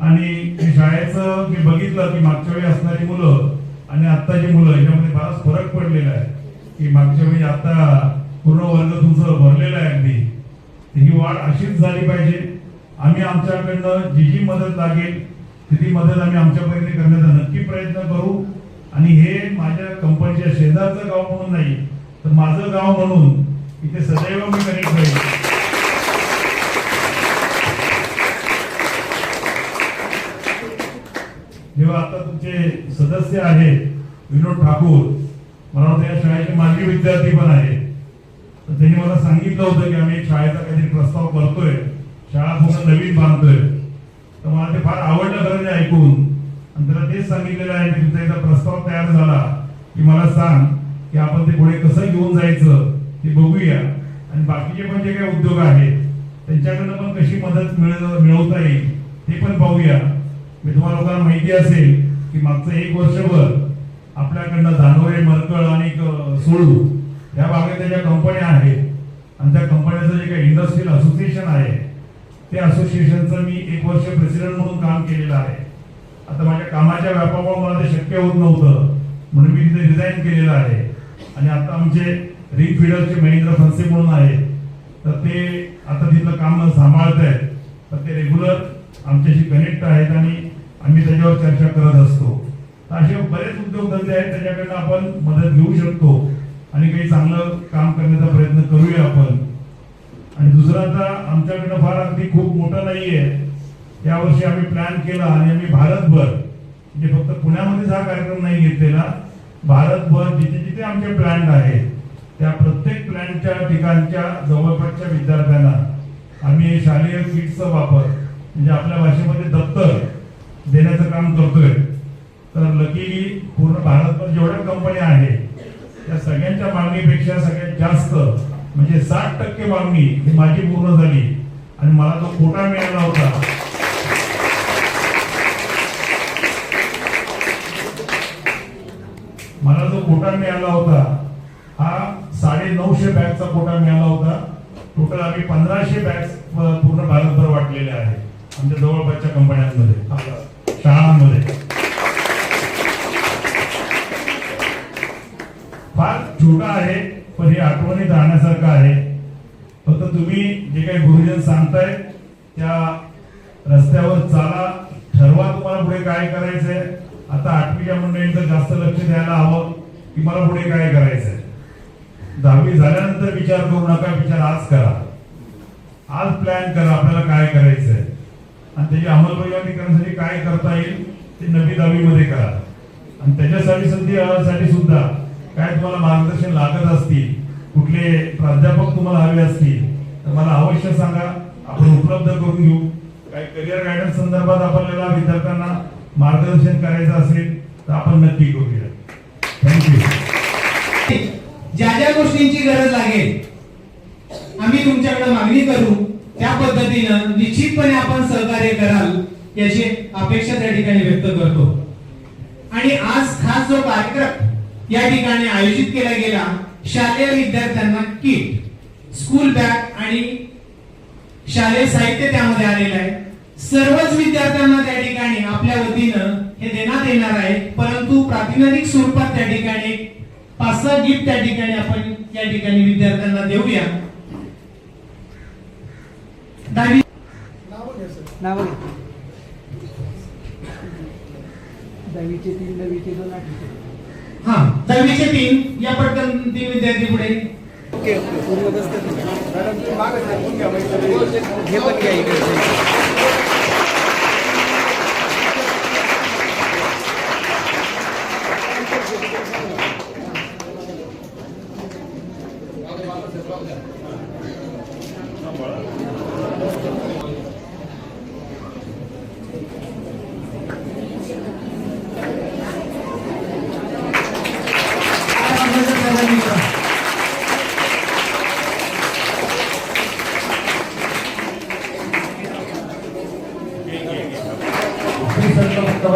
आणि शाळेचं मी बघितलं की मागच्या वेळी असणारी मुलं आणि आत्ताची मुलं याच्यामध्ये बराच फरक पडलेला आहे. की मागच्या वेळी आता पूर्ण वर्ग तुमचं भरलेलं आहे अगदी. ही वाढ अशीच झाली पाहिजे. आम्ही आमच्याकडनं जी जी मदत लागेल ती मदत आम्ही आमच्यापर्यंत करण्याचा नक्की प्रयत्न करू. आणि हे माझ्या कंपनीच्या शेजारचं गाव म्हणून नाही तर माझं गाव म्हणून इथे सदैव मी कनेक्ट राहील. सदस्य आहेत विनोद ठाकूर. मला वाटतं या शाळेचे माजी विद्यार्थी पण आहेत. तर त्यांनी मला सांगितलं होतं की आम्ही शाळेचा काहीतरी प्रस्ताव करतोय. शाळा पूर्ण नवीन बांधतोय. तर मला ते फार आवडलं खरं ते ऐकून. आणि त्याला तेच सांगितलेलं आहे की तुमचा एकदा प्रस्ताव तयार झाला की मला सांग की आपण ते पुढे कसं घेऊन जायचं ते बघूया. आणि बाकीचे पण जे काही उद्योग आहेत त्यांच्याकडनं पण कशी मदत मिळ- मिळवता येईल ते पण पाहूया. मी तुम्हाला लोकांना माहिती असेल की मागचं एक वर्षभर आपल्याकडनं धानोरे मरकळ आणि सोळू या भागात ज्या कंपन्या आहेत आणि त्या कंपन्याचं जे काही इंडस्ट्रियल असोसिएशन आहे ते असोसिएशनचं मी एक वर्ष प्रेसिडेंट म्हणून काम केलेलं आहे. आता माझ्या कामाच्या व्यापामुळे मला ते शक्य होत नव्हतं म्हणून मी तिथे रिझाईन केलेलं आहे. आणि आता आमचे रिंग फिडरचे महेंद्र फनसे म्हणून आहेत. तर ते आता तिथलं काम सांभाळत आहेत तर ते रेग्युलर आमच्याशी कनेक्ट आहेत आणि आम्ही त्याच्यावर चर्चा करत असतो. तर असे बरेच उद्योगधंदे आहेत त्याच्याकडनं आपण मदत घेऊ शकतो. आणि काही चांगलं काम करण्याचा प्रयत्न करूया आपण. आणि दुसरं आता आमच्याकडनं फार अगदी खूप मोठं नाही आहे यावर्षी आम्ही प्लॅन केला आणि आम्ही भारतभर म्हणजे फक्त पुण्यामध्येच हा कार्यक्रम नाही घेतलेला भारतभर जिथे जिथे आमचे प्लॅन आहेत त्या प्रत्येक प्लॅनच्या ठिकाणच्या जवळपासच्या विद्यार्थ्यांना आम्ही शालेय किट्सचा वापर म्हणजे आपल्या भाषेमध्ये दप्तर देण्याचं काम करतोय. तर लकीली पूर्ण भारतभर जेवढ्या कंपन्या आहेत त्या सगळ्यांच्या मागणीपेक्षा सगळ्यात जास्त म्हणजे साठ टक्के मागणी ही माझी पूर्ण झाली. आणि मला तो कोटा मिळाला होता. मला जो कोटा मिळाला होता. हा साडे नऊशे बॅगचा कोटा मिळाला होता. टोटल आम्ही पंधराशे बॅग पूर्ण भारतभर वाटलेले आहे आमच्या जवळपासच्या कंपन्यांमध्ये आपल्या शाळांमध्ये फार छोटा आहे पण हे आठवणीत राहण्यासारखं आहे. फक्त तुम्ही जे काही गुरुजन सांगताय त्या रस्त्यावर चाला ठरवा तुम्हाला पुढे काय करायचंय. आता आठवीच्या मंडळींचं जास्त लक्ष द्यायला हवं की मला पुढे काय करायचंय. दहावी झाल्यानंतर विचार करू नका विचार आज करा. आज प्लॅन करा आपल्याला काय करायचंय. आणि त्याची अंमलबजावणी करण्यासाठी काय करता येईल ते नवी दहावीमध्ये करा. आणि त्याच्यासाठी संधी सुद्धा काय तुम्हाला मार्गदर्शन लागत असतील कुठले प्राध्यापक तुम्हाला हवे असतील तर मला अवश्य सांगा. आपण उपलब्ध करून घेऊ. काही करिअर गायडन्स संदर्भात आपल्याला विद्यार्थ्यांना मार्गदर्शन करायचं असेल तर आपण नक्की करूया. थँक्यू ज्या ज्या गोष्टींची गरज लागेल आम्ही तुमच्याकडे मागणी करू. त्या पद्धतीनं निश्चितपणे आपण सहकार्य कराल याची अपेक्षा त्या ठिकाणी व्यक्त करतो. आणि आज खास जो कार्यक्रम या ठिकाणी आयोजित केला गेला शालेय विद्यार्थ्यांना किट स्कूल बॅग आणि शालेय साहित्य त्यामध्ये आलेलं आहे. सर्वच विद्यार्थ्यांना त्या ठिकाणी आपल्या वतीनं हे देण्यात येणार आहे. परंतु प्रातिनिधिक स्वरूपात त्या ठिकाणी पाच सहा गिफ्ट त्या ठिकाणी आपण या ठिकाणी विद्यार्थ्यांना देऊया. दहावी नाव दहावीचे तीन दहावीचे दोन आठवीचे. हा दहावीचे तीन या पटकन तीन विद्यार्थी पुढे. Okay okay. पूर्ण मॅडम तुम्ही मागं थांबून घ्या हे पण घ्या इकडे.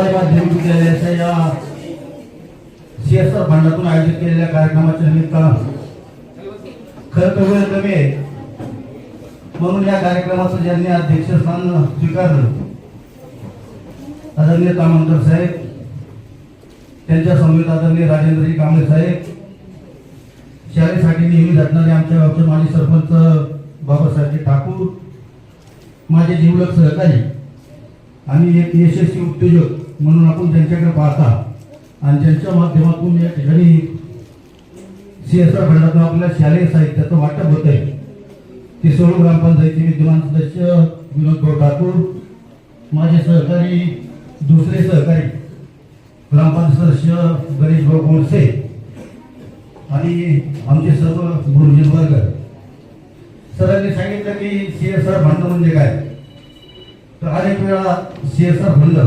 संत मुक्ताबाई माध्यमिक विद्यालयाच्या या आर फंडातून आयोजित केलेल्या कार्यक्रमाच्या निमित्त खरं तर वेळ कमी आहे म्हणून या कार्यक्रमाचं ज्यांनी अध्यक्षस्थान स्वीकारलं आदरणीय कामांतर साहेब त्यांच्या समवेत आदरणीय राजेंद्रजी कांबळे साहेब शाळेसाठी नेहमी झटणारे आमच्या गावचे माजी सरपंच बाबासाहेबजी ठाकूर माझे जीवलक सहकारी आणि एक यशस्वी उद्योजक म्हणून आपण त्यांच्याकडे पाहता आणि ज्यांच्या माध्यमातून या ठिकाणी सी एस आर फंडातून आपल्या शालेय साहित्याचं वाटप होत आहे. ते सर्व ग्रामपंचायती विद्यमान सदस्य विनोद भाऊ ठाकूर माझे सहकारी दुसरे सहकारी ग्रामपंचायत सदस्य गणेश भाऊ गोडसे आणि आमचे सर्व गुरुजी वर्ग. सरांनी सांगितलं की सी एस आर फंड म्हणजे काय? तर अनेक वेळा सी एस आर फंड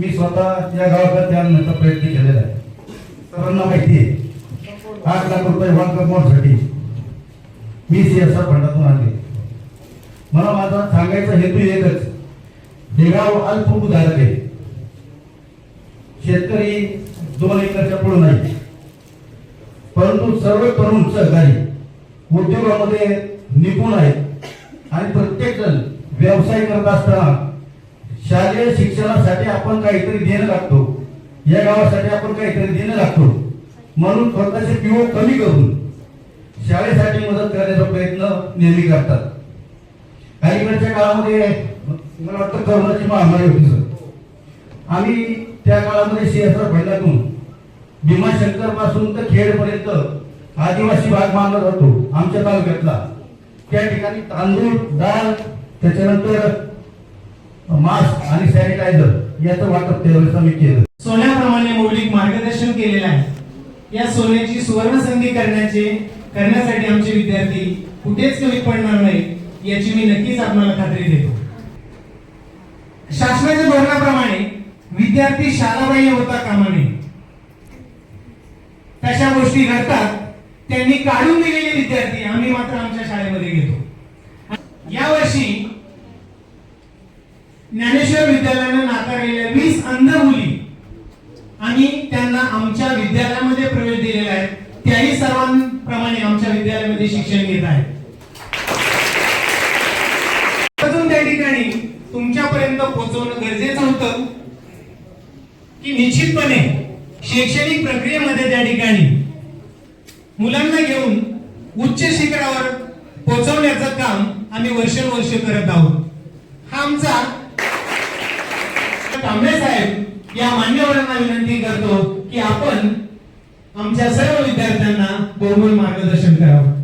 मी स्वतः या गावाकडे आणण्याचा प्रयत्न केलेला आहे. सर्वांना माहिती आहे. आठ लाख रुपये वन कंपाऊंडसाठी मी सी एस आर फंडातून आणले. मला माझा सांगायचा हेतू एकच हे गाव अल्पभूधारक आहे. शेतकरी दोन एकरच्या पुढे नाही. परंतु सर्व तरुण सहकारी उद्योगामध्ये निपुण आहेत. आणि प्रत्येक जण व्यवसाय करत असताना शालेय शिक्षणासाठी आपण काहीतरी देणं लागतो. या गावासाठी आपण काहीतरी देणं लागतो. म्हणून स्वतःचे पिओ कमी करून शाळेसाठी मदत करण्याचा प्रयत्न नेहमी करतात. अलीकडच्या काळामध्ये मला वाटतं करोनाची महामारी होती सर. आम्ही त्या काळामध्ये सीएसआर फंडातून भीमाशंकरपासून तर खेडपर्यंत आदिवासी भाग मानला जातो आमच्या तालुक्यातला. त्या ठिकाणी तांदूळ डाळ त्याच्यानंतर मास्क आणि सॅनिटायझर याचं वाटप त्यावेळेस आम्ही केलं. सोन्याप्रमाणे मौलिक मार्गदर्शन केलेलं आहे. या सोन्याची सुवर्ण संधी करण्याचे करण्यासाठी आमचे विद्यार्थी कुठेच कमी पडणार नाही याची मी नक्कीच आपल्याला खात्री देतो. शासनाच्या धोरणाप्रमाणे विद्यार्थी शालाबाह्य होता कामा नये. तशा गोष्टी घडतात त्यांनी काढून दिलेले विद्यार्थी आम्ही मात्र आमच्या शाळेमध्ये घेतो. यावर्षी ज्ञानेश्वर विद्यालयानं नाकारलेल्या वीस अंध मुली आणि त्यांना आमच्या विद्यालयामध्ये प्रवेश दिलेला आहे. त्याही सर्वांप्रमाणे आमच्या विद्यालयामध्ये शिक्षण घेत आहेत अजून त्या ठिकाणी तुमच्यापर्यंत पोहोचवणं गरजेचं होतं की निश्चितपणे शैक्षणिक प्रक्रियेमध्ये त्या ठिकाणी मुलांना घेऊन उच्च शिखरावर पोहोचवण्याचं काम आम्ही वर्षानुवर्ष करत आहोत. हा आमचा कांबळे साहेब या मान्यवरांना विनंती करतो की आपण आमच्या सर्व विद्यार्थ्यांना बहुमोल मार्गदर्शन करावं.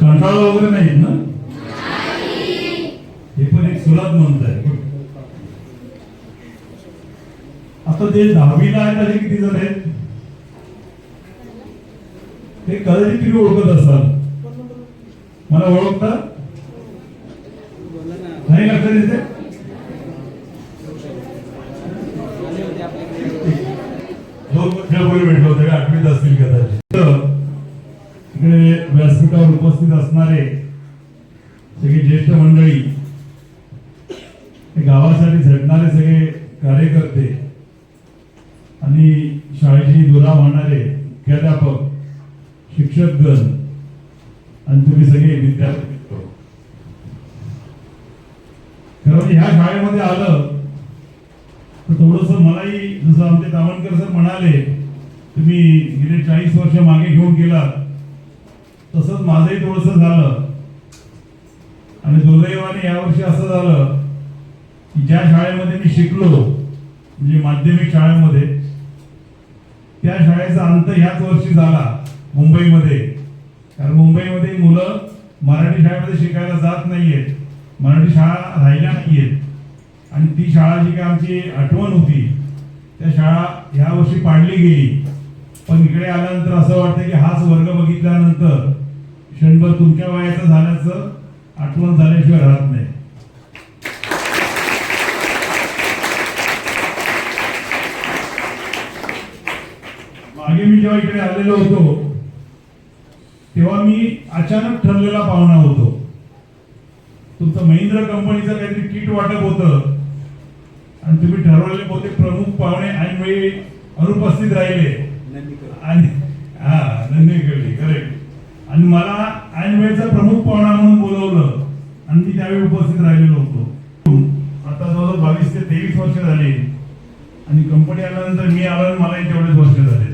कंटाळा वगैरे नाहीत ना? हे पण एक सुरात म्हणत आहे. फक्त ते दहावीला आहेत त्याचे किती जण आहेत? ते कदाचित तुम्ही ओळखत असाल. मला ओळखता? नाही लक्षात येते दोन वर्षापूर्वी भेटलो होते आठवीत असतील कदाचित. इकडे व्यासपीठावर उपस्थित असणारे सगळे ज्येष्ठ मंडळी गावासाठी झटणारे सगळे कार्यकर्ते आणि शाळेची दुरा मारणारे मुख्याध्यापक शिक्षकगण आणि तुम्ही सगळे विद्यार्थी खरं म्हणजे ह्या शाळेमध्ये आलं तर थोडस मलाही जसं आमचे दावणकर सर म्हणाले तुम्ही गेले चाळीस वर्ष मागे घेऊन गेलात तसंच माझंही थोडस झालं. आणि दुर्दैवाने यावर्षी असं झालं की ज्या शाळेमध्ये मी शिकलो म्हणजे माध्यमिक शाळेमध्ये त्या शाळेचा अंत ह्याच वर्षी झाला मुंबईमध्ये. कारण मुंबईमध्ये मुलं मराठी शाळेमध्ये शिकायला जात नाहीयेत. मराठी शाळा राहिल्या नाहीयेत. आणि ती शाळा जी काय आमची आठवण होती त्या शाळा ह्या वर्षी पाडली गेली. पण इकडे आल्यानंतर असं वाटतं की हाच वर्ग बघितल्यानंतर क्षणभर तुमच्या वयाचं झाल्याचं आठवण झाल्याशिवाय राहत नाही मागे मी जेव्हा इकडे आलेलो होतो तेव्हा मी अचानक ठरलेला पाहुणा होतो. तुमचं महिंद्र कंपनीचं काहीतरी किट वाटप होतं. आणि तुम्ही ठरवलेले बहुतेक प्रमुख पाहुणे ऐनवेळी अनुपस्थित राहिले. आणि हा नंदी करेक्ट आणि मला ऐनवेळचा प्रमुख पाहुणा म्हणून बोलवलं. आणि मी त्यावेळी उपस्थित राहिलेलो होतो. आता जवळजवळ बावीस ते तेवीस वर्ष झाली. आणि कंपनी आल्यानंतर मी आलो मला तेवढेच वर्ष झाले.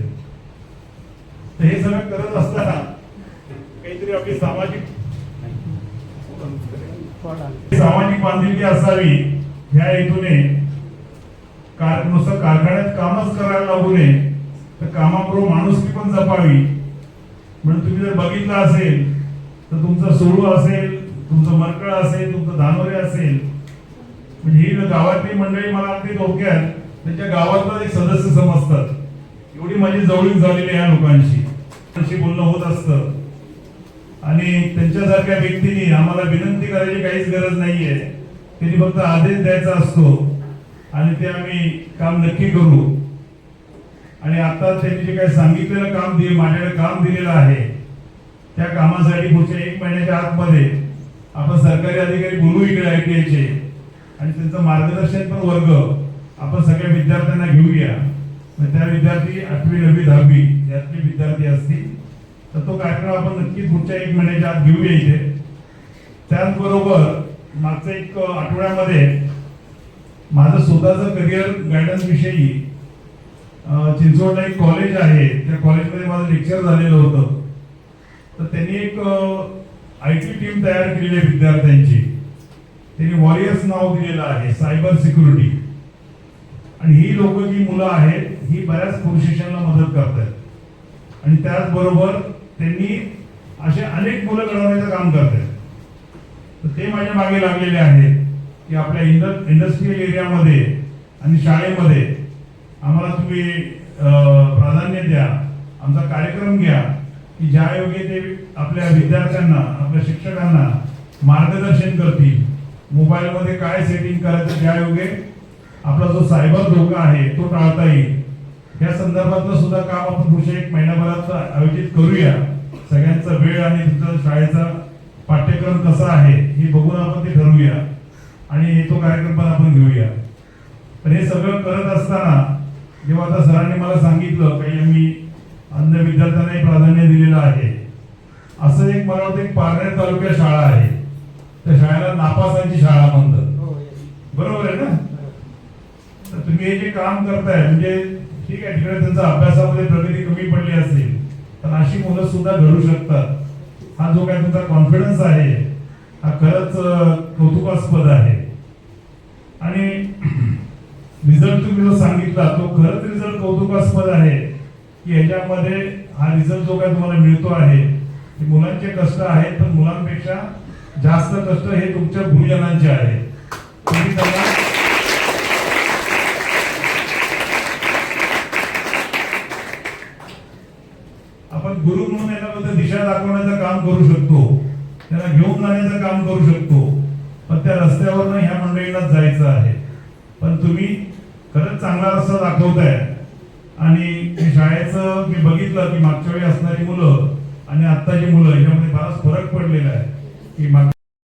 हे सगळं करत असताना काहीतरी आपली सामाजिक सामाजिक बांधिलकी असावी ह्या हेतूने कार नुसतं कारखान्यात कामच करायला लागू नये तर कामाबरोबर माणुसकी पण जपावी. म्हणून तुम्ही जर बघितलं असेल तर तुमचं सोळू असेल तुमचं मरकळ असेल तुमचं धानोरे असेल म्हणजे ही गावातली मंडळी मला अगदी डोक्यात त्यांच्या गावातला एक सदस्य समजतात. एवढी माझी जवळीक झालेली या लोकांची बोलणं होत असतं. आणि त्यांच्यासारख्या व्यक्तींनी आम्हाला विनंती करायची काहीच गरज नाहीये. त्यांनी फक्त आदेश द्यायचा असतो आणि ते आम्ही काम नक्की करू. आणि आता त्यांनी जे काही सांगितलेलं काम दिले माझ्याकडे काम दिलेलं आहे त्या कामासाठी पुढच्या एक महिन्याच्या आतमध्ये आपण सरकारी अधिकारी बोलू इकडे ऐकायचे आणि त्यांचं मार्गदर्शन पण वर्ग आपण सगळ्या विद्यार्थ्यांना घेऊया. त्या विद्यार्थी आठवी नववी दहावी यातले विद्यार्थी असतील तर तो कार्यक्रम आपण नक्कीच पुढच्या एक महिन्याच्या आत घेऊया इथे. त्याचबरोबर मागच्या एक आठवड्यामध्ये माझं स्वतःचं करिअर गायडन्स विषयी चिंचवडला एक कॉलेज आहे. त्या कॉलेजमध्ये माझं लेक्चर झालेलं होतं. तर त्यांनी एक आय टी टीम तयार केलेली आहे विद्यार्थ्यांची. त्यांनी वॉरियर्स नाव दिलेलं आहे सायबर सिक्युरिटी आणि ही लोक जी मुलं आहेत ही बऱ्याच प्रोसेशनला मदत करतात आणि त्याचबरोबर त्यांनी असे अनेक मुलं घडवण्याचं काम करतात तर ते माझ्या मागे लागलेले आहेत की आपल्या इंड इंडस्ट्रियल एरियामध्ये आणि शाळेमध्ये आम्हाला तुम्ही प्राधान्य द्या. आमचा कार्यक्रम घ्या की ज्या योगे ते आपल्या विद्यार्थ्यांना आपल्या शिक्षकांना मार्गदर्शन करतील. मोबाईलमध्ये काय सेटिंग करायचं ज्या योगे आपला जो सायबर धोका आहे तो टाळता येईल. या संदर्भातलं सुद्धा काम आपण पुढच्या एक महिन्याभरात आयोजित करूया. सगळ्यांचा वेळ आणि तुमचा शाळेचा पाठ्यक्रम कसा आहे हे बघून आपण ते ठरवूया. आणि तो कार्यक्रम पण आपण घेऊया. तर हे सगळं करत असताना जेव्हा आता सरांनी मला सांगितलं काही आम्ही अन्य विद्यार्थ्यांनाही प्राधान्य दिलेलं आहे. असं एक मला वाटतं एक पारनेर तालुक्यात शाळा आहे. त्या शाळेला नापासांची शाळा म्हणतात. बरोबर आहे ना? तर तुम्ही हे जे काम करताय म्हणजे ठीक आहे तिकडे त्यांचा अभ्यासामध्ये प्रगती कमी पडली असेल तर अशी मुलं सुद्धा घडू शकतात. हा जो काय तुमचा कॉन्फिडन्स आहे हा खरंच कौतुकास्पद आहे. आणि रिझल्ट तुम्ही जो सांगितला तो खरंच रिझल्ट कौतुकास्पद आहे की याच्यामध्ये हा रिझल्ट जो काय तुम्हाला मिळतो आहे मुलांचे कष्ट आहेत पण मुलांपेक्षा जास्त कष्ट हे तुमच्या गुरुजनांचे आहे तुम्ही त्यांना आपण गुरु म्हणून यांना फक्त दिशा दाखवण्याचं काम करू शकतो त्याला घेऊन जाण्याचं काम करू शकतो. पण त्या रस्त्यावरनं ह्या मंडळीलाच जायचं आहे. पण तुम्ही खरंच चांगला रस्ता दाखवताय. आणि शाळेचं मी बघितलं की मागच्या वेळी असणारी मुलं आणि आत्ताची मुलं याच्यामध्ये बराच फरक पडलेला आहे. की माग